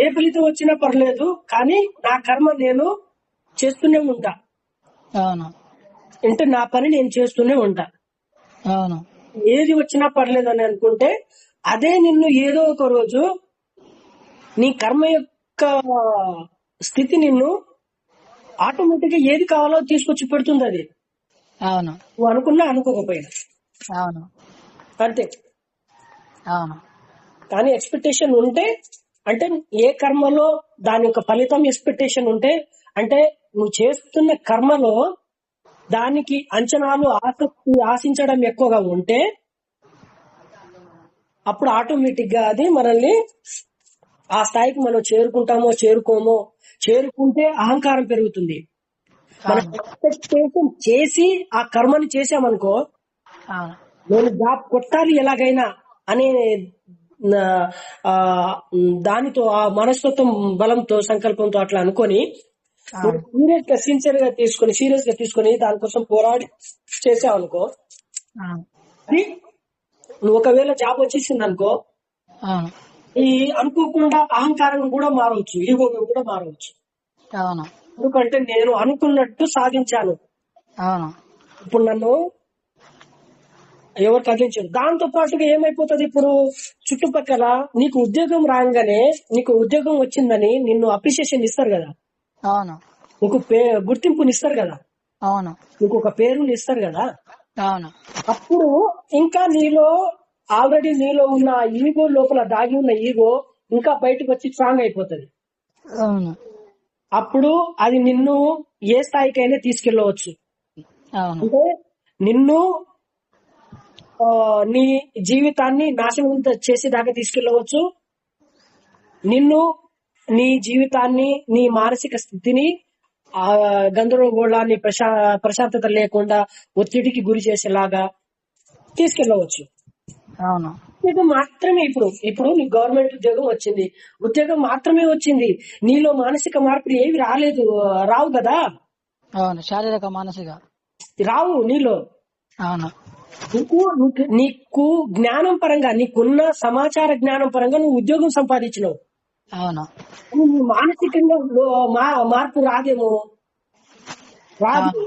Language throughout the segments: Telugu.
ఏ ఫలితం వచ్చినా పర్లేదు కానీ నా కర్మ నేను చేస్తూనే ఉంటా. అవును. అంటే నా పని నేను చేస్తూనే ఉంటా. అవును. ఏది వచ్చినా పర్లేదు అని అనుకుంటే అదే నిన్ను ఏదో ఒక రోజు నీ కర్మ యొక్క స్థితి నిన్ను ఆటోమేటిక్గా ఏది కావాలో తీసుకొచ్చి పెడుతుంది అది. అవును. నువ్వు అనుకున్నా అనుకోకపోయినా. అవును. అంతే. అవును. కానీ ఎక్స్పెక్టేషన్ ఉంటే అంటే ఏ కర్మలో దాని యొక్క ఫలితం ఎక్స్పెక్టేషన్ ఉంటే అంటే నువ్వు చేస్తున్న కర్మలో దానికి అంచనాలు ఆసక్తి ఆశించడం ఎక్కువగా ఉంటే అప్పుడు ఆటోమేటిక్గా అది మనల్ని ఆ స్థాయికి మనం చేరుకుంటామో చేరుకోమో చేరుకుంటే అహంకారం పెరుగుతుంది. మనం ఎక్స్పెక్టేషన్ చేసి ఆ కర్మని చేసామనుకో నేను జాబ్ కొట్టాలి ఎలాగైనా అనే దానితో ఆ మనస్తత్వం బలంతో సంకల్పంతో అట్లా అనుకొని సీరియస్గా సిన్సియర్గా తీసుకొని సీరియస్గా తీసుకొని దానికోసం పోరాడి చేసావనుకో అవును అది నువ్వు ఒకవేళ జాబ్ వచ్చేసింది అనుకో ఈ అనుకోకుండా అహంకారం కూడా మారవచ్చు ఈగో కూడా మారవచ్చు. అవును. ఎందుకంటే నేను అనుకున్నట్టు సాధించాను. ఇప్పుడు నన్ను ఎవరు కదిలించారు? దాంతో పాటుగా ఏమైపోతుంది ఇప్పుడు? చుట్టుపక్కల నీకు ఉద్యోగం రాగానే నీకు ఉద్యోగం వచ్చిందని నిన్ను అప్రిషియేషన్ ఇస్తారు కదా? అవును. నీకు పే- గుర్తింపుని ఇస్తారు కదా? అవును. నీకు ఒక పేరుని ఇస్తారు కదా? అవును. అప్పుడు ఇంకా నీలో ఆల్రెడీ నీలో ఉన్న ఈగో లోపల దాగి ఉన్న ఈగో ఇంకా బయటకు వచ్చి స్ట్రాంగ్ అయిపోతుంది. అవును. అప్పుడు అది నిన్ను ఏ స్థాయికైనా తీసుకెళ్ళవచ్చు అంటే నిన్ను నీ జీవితాన్ని నాశనం చేసేదాకా తీసుకెళ్ళవచ్చు నిన్ను నీ జీవితాన్ని నీ మానసిక స్థితిని ఆ గందరగోళాన్ని ప్రశా ప్రశాంతత లేకుండా ఒత్తిడికి గురి చేసేలాగా తీసుకెళ్ళవచ్చు అవును. ఉద్యోగం మాత్రమే ఇప్పుడు ఇప్పుడు నీ గవర్నమెంట్ ఉద్యోగం వచ్చింది. ఉద్యోగం మాత్రమే వచ్చింది. నీలో మానసిక మార్పులు ఏవి రాలేదు రావు కదా? అవును శారీరక మానసిక. రావు నీలో. అవును. నీకు జ్ఞానం పరంగా నీకున్న సమాచార జ్ఞానం పరంగా నువ్వు ఉద్యోగం సంపాదించినావు. అవును. కానీ నీ మానసికంగా మార్పు రాదేమో? రాదు.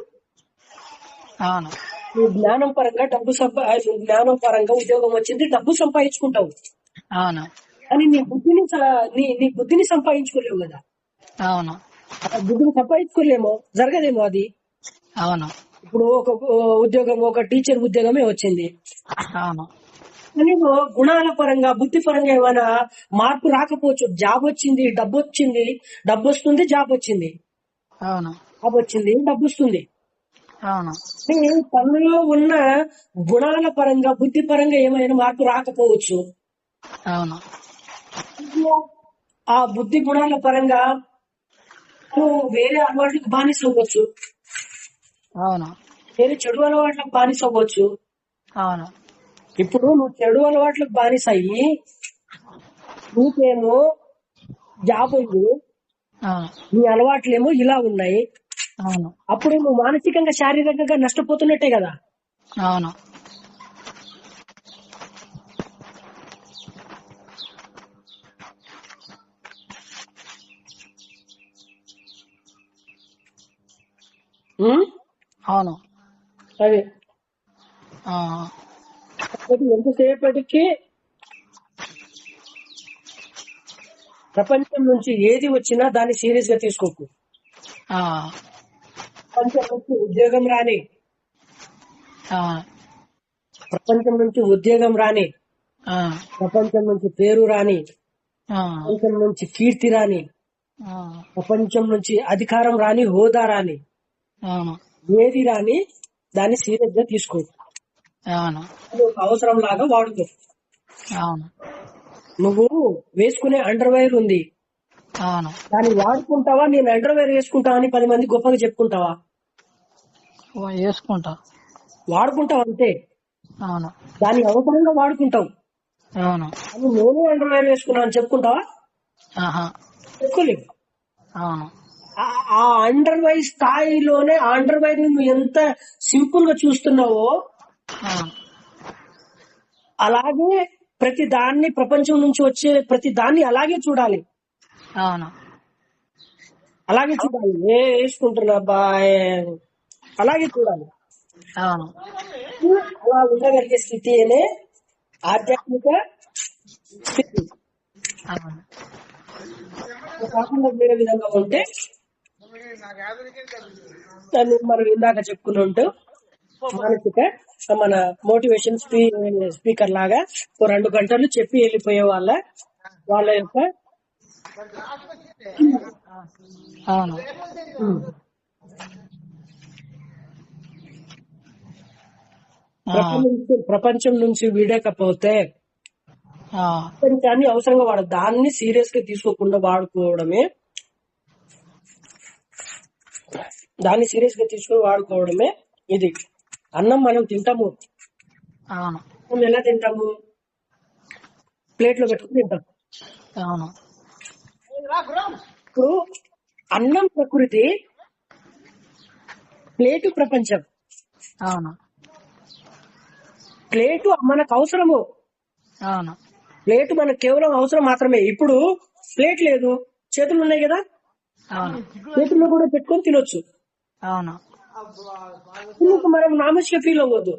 అవును. నీ జ్ఞానం పరంగా డబ్బు సంపా జ్ఞానం పరంగా ఉద్యోగం వచ్చింది డబ్బు సంపాదించుకుంటావు. అవును. కానీ నీ బుద్ధిని నీ నీ బుద్ధిని సంపాదించుకోలేవు కదా? అవును. బుద్ధిని సంపాదించుకోలేమో? జరగదేమో అది? అవును. ఇప్పుడు ఒక ఉద్యోగం ఒక టీచర్ ఉద్యోగమే వచ్చింది. గుణాల పరంగా బుద్ధి పరంగా ఏమైనా మార్పు రాకపోవచ్చు. జాబ్ వచ్చింది డబ్బు వచ్చింది డబ్బు వస్తుంది జాబ్ వచ్చింది. జాబ్ వచ్చింది డబ్బు వస్తుంది. తనలో ఉన్న గుణాల పరంగా బుద్ధి పరంగా ఏమైనా మార్పు రాకపోవచ్చు. ఆ బుద్ధి గుణాల పరంగా నువ్వు వేరే అలవాట్లకు బానిస అవ్వచ్చు. అవును. వేరే చెడు అలవాట్లకు బానిస అవ్వచ్చు అవును. ఇప్పుడు నువ్వు చెడు అలవాట్లకు బానిస అయ్యి నీకేమో జాబ్ ఉంది. నీ అలవాట్లేమో ఇలా ఉన్నాయి. అవును. అప్పుడు నువ్వు మానసికంగా శారీరకంగా నష్టపోతున్నట్టే కదా. అవును. ఉం? అవును. అదే. ఎంతసేపటికి ప్రపంచం నుంచి ఏది వచ్చినా దాన్ని సీరియస్గా తీసుకోకు ప్రపంచం నుంచి ఉద్యోగం రాని. ఆ, ప్రపంచం నుంచి ఉద్యోగం రాని. ఆ, ప్రపంచం నుంచి పేరు రాని. ప్రపంచం నుంచి కీర్తి రాని. ప్రపంచం నుంచి అధికారం రాని హోదా రాని. ఏది రాని దాన్ని సీరియస్గా తీసుకో. అవును. ఒక అవసరం లాగా వాడుకో. అవును. నువ్వు వేసుకునే అండర్ వైర్ ఉంది. అవును. దాన్ని వాడుకుంటావా? నేను అండర్ వైర్ వేసుకుంటావా అని పది మంది గొప్పగా చెప్పుకుంటావా? వేసుకుంటా. వాడుకుంటావు అంతే. అవును. దాన్ని అవసరంగా వాడుకుంటావు. అవును. నేనే అండర్ వైర్ వేసుకున్నా అని చెప్పుకుంటావా? ఆహా. చెప్పుకోలేవు. అవును. ఆ- అండర్ వైర్ స్థాయిలోనే ఆ అండర్ వైర్ నువ్వు ఎంత సింపుల్గా చూస్తున్నావో అలాగే ప్రతి దాన్ని ప్రపంచం నుంచి వచ్చే ప్రతి దాన్ని అలాగే చూడాలి. అవును. అలాగే చూడాలి. ఏ వేసుకుంటున్నా బాయ్. అలాగే చూడాలి. అవును. అలా ఉండగలిగే స్థితి అనే ఆధ్యాత్మిక స్థితి. కాకుండా వేరే విధంగా ఉంటే దాన్ని మనం ఇందాక చెప్పుకున్నట్టు మానసిక మన మోటివేషన్ స్పీ స్పీకర్ లాగా ఓ రెండు గంటలు చెప్పి వెళ్ళిపోయే వాళ్ళ వాళ్ళ యొక్క అవును. ప్రపంచం నుంచి వీడకపోతే ప్రపంచాన్ని అవసరంగా వాడు దాన్ని సీరియస్గా తీసుకోకుండా వాడుకోవడమే దాన్ని సీరియస్గా తీసుకొని వాడుకోవడమే ఇది. అన్నం మనం తింటాము. మనం ఎలా తింటాము? ప్లేట్లో పెట్టుకుని తింటాం అవును. ఇప్పుడు అన్నం ప్రకృతి ప్లేటు ప్రపంచం. అవును. ప్లేటు మనకు అవసరము. అవును. ప్లేటు మనకు కేవలం అవసరం మాత్రమే. ఇప్పుడు ప్లేట్ లేదు. చేతులు ఉన్నాయి కదా? చేతుల్లో కూడా పెట్టుకొని తినొచ్చు. అవును. మనం నామస్గా ఫీల్ అవ్వద్దు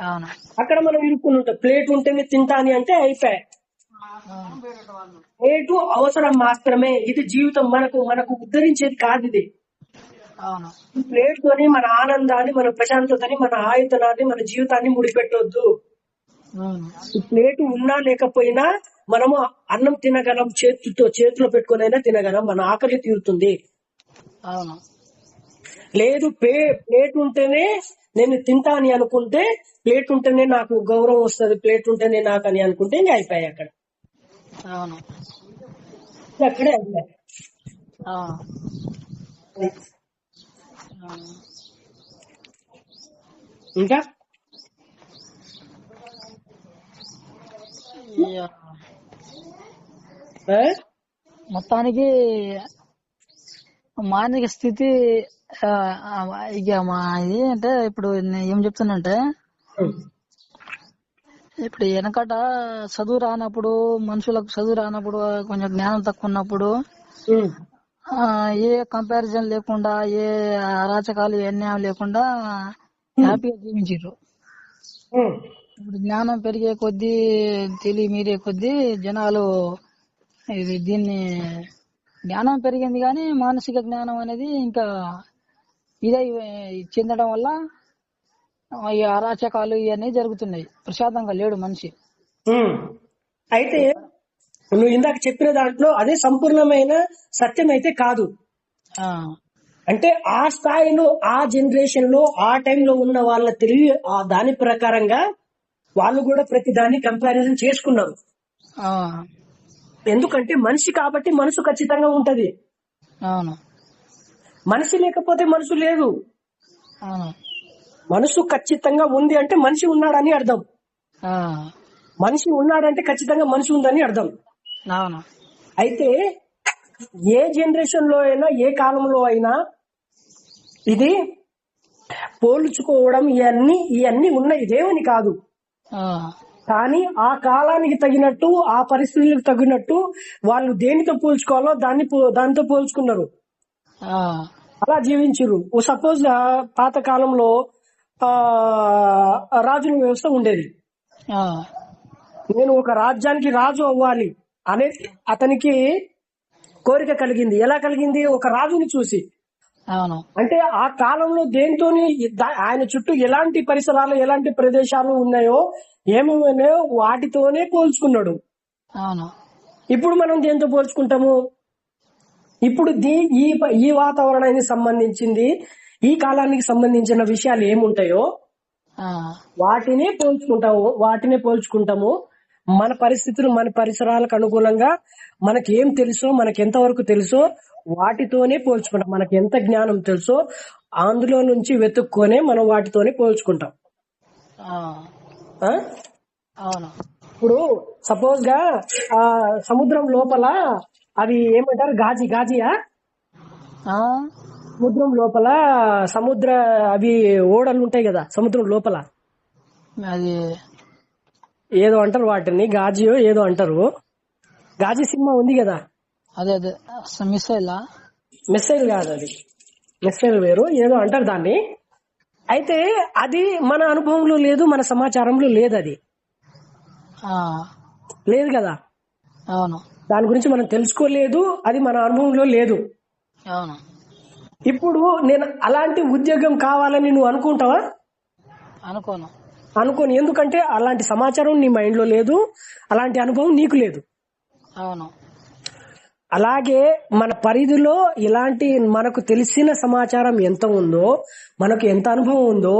అవును. అక్కడ మనం ఇరుక్కుని ఉంటాం. ప్లేట్ ఉంటేనే తింటా అని అంటే అయిపోయాయి ప్లేటు అవసరం మాత్రమే. ఇది జీవితం మనకు మనకు ఉద్ధరించేది కాదు ఇది. ప్లేట్ తోని మన ఆనందాన్ని మన ప్రశాంతతని మన ఆయుధనాన్ని మన జీవితాన్ని ముడిపెట్టొద్దు. ప్లేటు ఉన్నా లేకపోయినా మనము అన్నం తినగలం చేతితో చేతిలో పెట్టుకునైనా తినగలం మన ఆకలి తీరుతుంది. లేదు పే ప్లేట్ ఉంటేనే నేను తింటా అని అనుకుంటే ప్లేట్ ఉంటేనే నాకు గౌరవం వస్తుంది ప్లేట్ ఉంటేనే నాకు అని అనుకుంటే ఇంకా అయిపోయాయి అక్కడ. అక్కడే అయిపోయాయి. ఇంకా ఇయ్య. ఆ? మొత్తానికి మానసిక స్థితి ఇక మా ఇది అంటే ఇప్పుడు ఏం చెప్తానంటే ఇప్పుడు వెనకట చదువు రానప్పుడు మనుషులకు చదువు రానప్పుడు కొంచెం జ్ఞానం తక్కువ ఉన్నప్పుడు ఏ కంపారిజన్ లేకుండా ఏ అరాచకాలు అన్యాయం లేకుండా హ్యాపీగా జీవించారు. ఇప్పుడు జ్ఞానం పెరిగే కొద్దీ తెలివి మీరే కొద్దీ జనాలు ఇది దీన్ని జ్ఞానం పెరిగింది కానీ మానసిక జ్ఞానం అనేది ఇంకా ఇదై చెందడం వల్ల ఈ అరాచకాలు ఇవన్నీ జరుగుతున్నాయి. ప్రశాంతంగా లేడు మనిషి. అయితే నువ్వు ఇందాక చెప్పిన దాంట్లో అదే సంపూర్ణమైన సత్యం అయితే కాదు. ఆ. అంటే ఆ స్థాయిలో ఆ జనరేషన్లో ఆ టైంలో ఉన్న వాళ్ళ తెలివి ఆ దాని ప్రకారంగా వాళ్ళు కూడా ప్రతి దాన్ని కంపారిజన్ చేసుకున్నారు. ఆ, ఎందుకంటే మనిషి కాబట్టి మనసు ఖచ్చితంగా ఉంటది. అవును. మనిషి లేకపోతే మనసు లేదు. అవును. మనసు ఖచ్చితంగా ఉంది అంటే మనిషి ఉన్నాడని అర్థం. మనిషి ఉన్నాడంటే ఖచ్చితంగా మనిషి ఉందని అర్థం. అవును. అయితే ఏ జనరేషన్లో అయినా ఏ కాలంలో అయినా ఇది పోల్చుకోవడం ఇవన్నీ ఇవన్నీ ఉన్నాయి. దేవుని కాదు. కానీ ఆ కాలానికి తగినట్టు ఆ పరిస్థితులకు తగినట్టు వాళ్ళు దేనితో పోల్చుకోవాలో దాన్ని దానితో పోల్చుకున్నారు. అలా జీవించరు. సపోజ్ పాత కాలంలో ఆ రాజుల వ్యవస్థ ఉండేది. నేను ఒక రాజ్యానికి రాజు అవ్వాలి అనే అతనికి కోరిక కలిగింది. ఎలా కలిగింది? ఒక రాజుని చూసి. అవును. అంటే ఆ కాలంలో దేంతోని దా- ఆయన చుట్టూ ఎలాంటి పరిసరాలు ఎలాంటి ప్రదేశాలు ఉన్నాయో ఏమేమి ఉన్నాయో వాటితోనే పోల్చుకున్నాడు. అవును. ఇప్పుడు మనం దేంతో పోల్చుకుంటాము? ఇప్పుడు దీ ఈ ఈ వాతావరణానికి సంబంధించింది ఈ కాలానికి సంబంధించిన విషయాలు ఏముంటాయో వాటినే పోల్చుకుంటాము వాటినే పోల్చుకుంటాము. మన పరిస్థితులు మన పరిసరాలకు అనుగుణంగా మనకి ఏం తెలుసో మనకి ఎంతవరకు తెలుసో వాటితోనే పోల్చుకుంటాం. మనకి ఎంత జ్ఞానం తెలుసో అందులో నుంచి వెతుక్కొనే మనం వాటితోనే పోల్చుకుంటాం? అవును. ఇప్పుడు సపోజ్గా ఆ సముద్రం లోపల అవి ఏమంటారు? గాజీ గాజియా? సముద్రం లోపల సముద్ర అవి ఓడలు ఉంటాయి కదా సముద్రం లోపల. అది ఏదో అంటారు వాటిని గాజియో ఏదో అంటారు. గాజీ సినిమా ఉంది కదా. అదే అదే. మిసైల్? మిస్సైల్ కాదు అది. మిస్సైల్ వేరు ఏదో అంటారు దాన్ని. అయితే అది మన అనుభవంలో లేదు మన సమాచారంలో లేదు అది. లేదు కదా? అవును. దాని గురించి మనం తెలుసుకోలేదు అది మన అనుభవంలో లేదు. అవును. ఇప్పుడు నేను అలాంటి ఉద్యోగం కావాలని నువ్వు అనుకుంటావా? అనుకోను. అనుకోని. ఎందుకంటే అలాంటి సమాచారం నీ మైండ్లో లేదు అలాంటి అనుభవం నీకు లేదు. అవును. అలాగే మన పరిధిలో ఇలాంటి మనకు తెలిసిన సమాచారం ఎంత ఉందో మనకు ఎంత అనుభవం ఉందో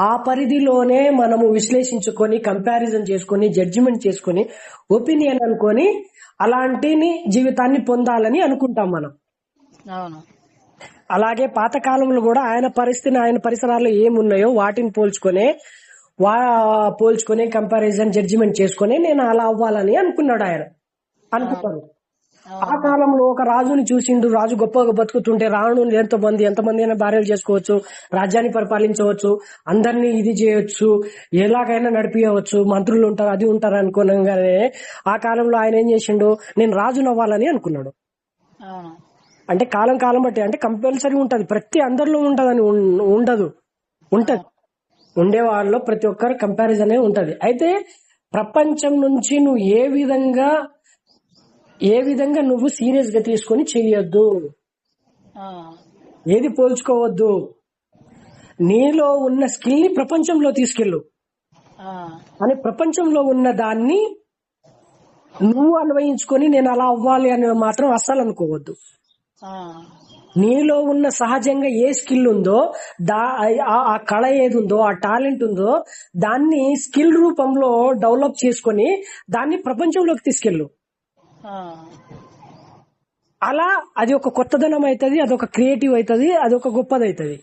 ఆ పరిధిలోనే మనము విశ్లేషించుకొని కంపారిజన్ చేసుకొని జడ్జిమెంట్ చేసుకొని ఒపీనియన్ అనుకొని అలాంటిని జీవితాన్ని పొందాలని అనుకుంటాం మనం. అవును. అలాగే పాత కాలంలో కూడా ఆయన పరిస్థితి ఆయన పరిసరాల్లో ఏమున్నాయో వాటిని పోల్చుకొని వా పోల్చుకొని కంపారిజన్ జడ్జిమెంట్ చేసుకొని నేను అలా అవ్వాలని అనుకున్నాడు ఆయన. అనుకున్నాడు ఆ కాలంలో ఒక రాజుని చూసిండు రాజు గొప్పగా బతుకుతుంటే రావణులు ఎంతో మంది ఎంతమంది అయినా భార్యలు చేసుకోవచ్చు రాజ్యాన్ని పరిపాలించవచ్చు అందరినీ ఇది చేయొచ్చు ఎలాగైనా నడిపించవచ్చు మంత్రులు ఉంటారు అది ఉంటారు అనుకోనగానే ఆ కాలంలో ఆయన ఏం చేసిండు? నేను రాజును అవ్వాలని అనుకున్నాడు. అంటే కాలం కాలం బట్టి అంటే కంపల్సరీ ఉంటది ప్రతి అందరిలో ఉంటదని ఉండదు ఉంటది. ఉండే వాళ్ళలో ప్రతి ఒక్కరు కంపారిజన్ ఉంటది. అయితే ప్రపంచం నుంచి నువ్వు ఏ విధంగా ఏ విధంగా నువ్వు సీరియస్గా తీసుకొని చెయ్యొద్దు ఏది పోల్చుకోవద్దు? నీలో ఉన్న స్కిల్ని ప్రపంచంలో తీసుకెళ్ళు. అని ప్రపంచంలో ఉన్న దాన్ని నువ్వు అన్వయించుకొని నేను అలా అవ్వాలి అని మాత్రం అస్సలు అనుకోవద్దు. నీలో ఉన్న సహజంగా ఏ స్కిల్ ఉందో దా ఆ- కళ ఏది ఉందో ఆ టాలెంట్ ఉందో దాన్ని స్కిల్ రూపంలో డెవలప్ చేసుకొని దాన్ని ప్రపంచంలోకి తీసుకెళ్ళు. అలా అది ఒక కొత్తదనం అవుతుంది అది ఒక క్రియేటివ్ అవుతుంది అది ఒక గొప్పది అవుతుంది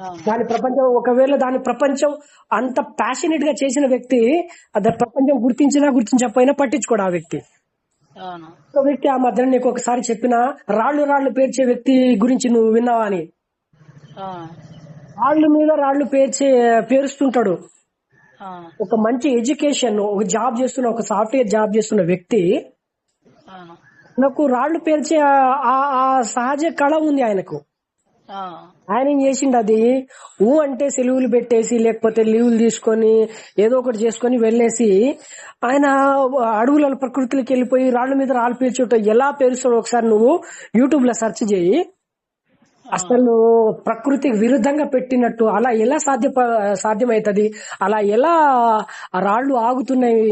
అవును దాని ప్రపంచం ఒకవేళ దాని ప్రపంచం అంత ప్యాషనెట్గా చేసిన వ్యక్తి అది ప్రపంచం గుర్తించినా గుర్తించకపోయినా పట్టించుకోడు ఆ వ్యక్తి. ఒక వ్యక్తి ఆ మధ్యన నీకు ఒకసారి చెప్పిన రాళ్ళు రాళ్ళు పేర్చే వ్యక్తి గురించి నువ్వు విన్నావా అని? ఆ, రాళ్ళు మీద రాళ్ళు పేర్చే పేరుస్తుంటాడు. ఒక మంచి ఎడ్యుకేషన్ ఒక జాబ్ చేస్తున్న ఒక సాఫ్ట్వేర్ జాబ్ చేస్తున్న వ్యక్తి నాకు రాళ్ళు పేర్చే ఆ- సహజ కళ ఉంది ఆయనకు. ఆయన ఏం చేసిండు అది? ఊ అంటే సెలవులు పెట్టేసి లేకపోతే లీవులు తీసుకొని ఏదో ఒకటి చేసుకొని వెళ్ళేసి ఆయన అడవుల ప్రకృతిలోకి వెళ్ళిపోయి రాళ్ళ మీద రాళ్ళు పేర్చుట ఎలా పేరుస్తాడో ఒకసారి నువ్వు యూట్యూబ్లో సెర్చ్ చేయి. అసలు ప్రకృతికి విరుద్ధంగా పెట్టినట్టు అలా ఎలా సాధ్య సాధ్యమవుతుంది అలా ఎలా ఆ రాళ్ళు ఆగుతున్నాయి?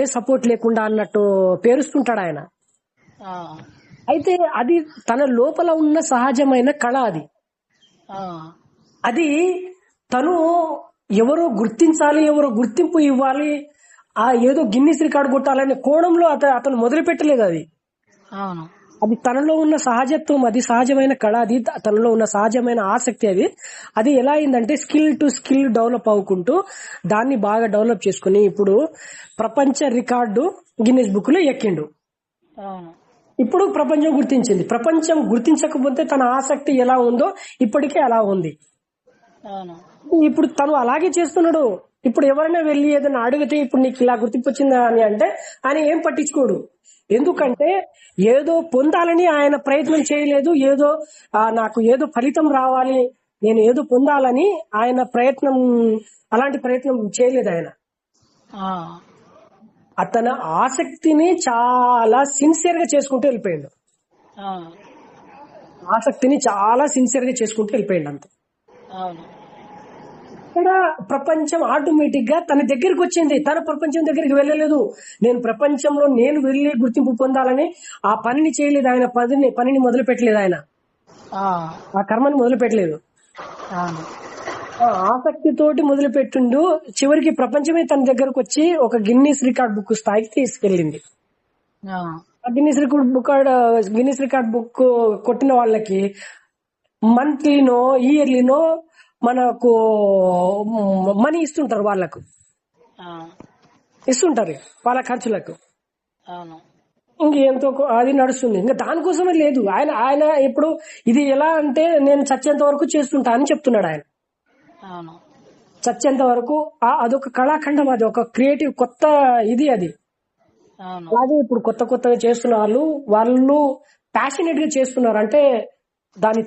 ఏ సపోర్ట్ లేకుండా అన్నట్టు పేరుస్తుంటాడు ఆయన. అయితే అది తన లోపల ఉన్న సహజమైన కళ అది. అది తను ఎవరో గుర్తించాలి ఎవరో గుర్తింపు ఇవ్వాలి ఆ ఏదో గిన్నిస్ రికార్డు కొట్టాలనే కోణంలో అత అతను మొదలు పెట్టలేదు అది అది తనలో ఉన్న సహజత్వం అది సహజమైన కళ అది తనలో ఉన్న సహజమైన ఆసక్తి అది. అది ఎలా అయిందంటే స్కిల్ టు స్కిల్ డెవలప్ అవ్వుకుంటూ దాన్ని బాగా డెవలప్ చేసుకుని ఇప్పుడు ప్రపంచ రికార్డు గిన్నిస్ బుక్లో ఎక్కిండు ఇప్పుడు ప్రపంచం గుర్తించింది. ప్రపంచం గుర్తించకపోతే తన ఆసక్తి ఎలా ఉందో ఇప్పటికే అలా ఉంది. ఇప్పుడు తను అలాగే చేస్తున్నాడు. ఇప్పుడు ఎవరైనా వెళ్ళి ఏదైనా అడిగితే ఇప్పుడు నీకు ఇలా గుర్తింపు వచ్చిందా అని అంటే ఆయన ఏం పట్టించుకోడు. ఎందుకంటే ఏదో పొందాలని ఆయన ప్రయత్నం చేయలేదు. ఏదో నాకు ఏదో ఫలితం రావాలి. నేను ఏదో పొందాలని ఆయన ప్రయత్నం అలాంటి ప్రయత్నం చేయలేదు ఆయన. అతని ఆసక్తిని చాలా సిన్సియర్గా చేసుకుంటూ వెళ్ళిపోయాడు. ఆసక్తిని చాలా సిన్సియర్గా చేసుకుంటూ వెళ్ళిపోయాడు అంత. ఇక్కడ ప్రపంచం ఆటోమేటిక్గా తన దగ్గరికి వచ్చింది. తన ప్రపంచం దగ్గరికి వెళ్ళలేదు. నేను ప్రపంచంలో నేను వెళ్ళి గుర్తింపు పొందాలని ఆ పనిని చేయలేదు. ఆయన పనిని పనిని మొదలు పెట్టలేదు ఆయన. ఆ, కర్మని మొదలు పెట్టలేదు ఆసక్తితోటి మొదలు పెట్టిండు చివరికి ప్రపంచమే తన దగ్గరకు వచ్చి ఒక గిన్నీస్ రికార్డ్ బుక్ స్థాయికి తీసుకెళ్ళింది. Guinness record book Guinness record book కొట్టిన వాళ్ళకి మంత్లీనో ఇయర్లీనో మనకు మనీ ఇస్తుంటారు వాళ్ళకు. ఇస్తుంటారు వాళ్ళ ఖర్చులకు. అవును. ఇంక ఎంతో కొ- అది నడుస్తుంది. ఇంకా దానికోసమే లేదు. ఆయన ఆయన ఇప్పుడు ఇది ఎలా అంటే నేను చచ్చేంత వరకు చేస్తుంటా అని చెప్తున్నాడు ఆయన. చచ్చేంత వరకు ఆ- అదొక కళాఖండం అది ఒక క్రియేటివ్ కొత్త ఇది అది. అలాగే ఇప్పుడు కొత్త కొత్తగా చేస్తున్న వాళ్ళు వాళ్ళు ప్యాషనేట్గా చేస్తున్నారు. అంటే దాని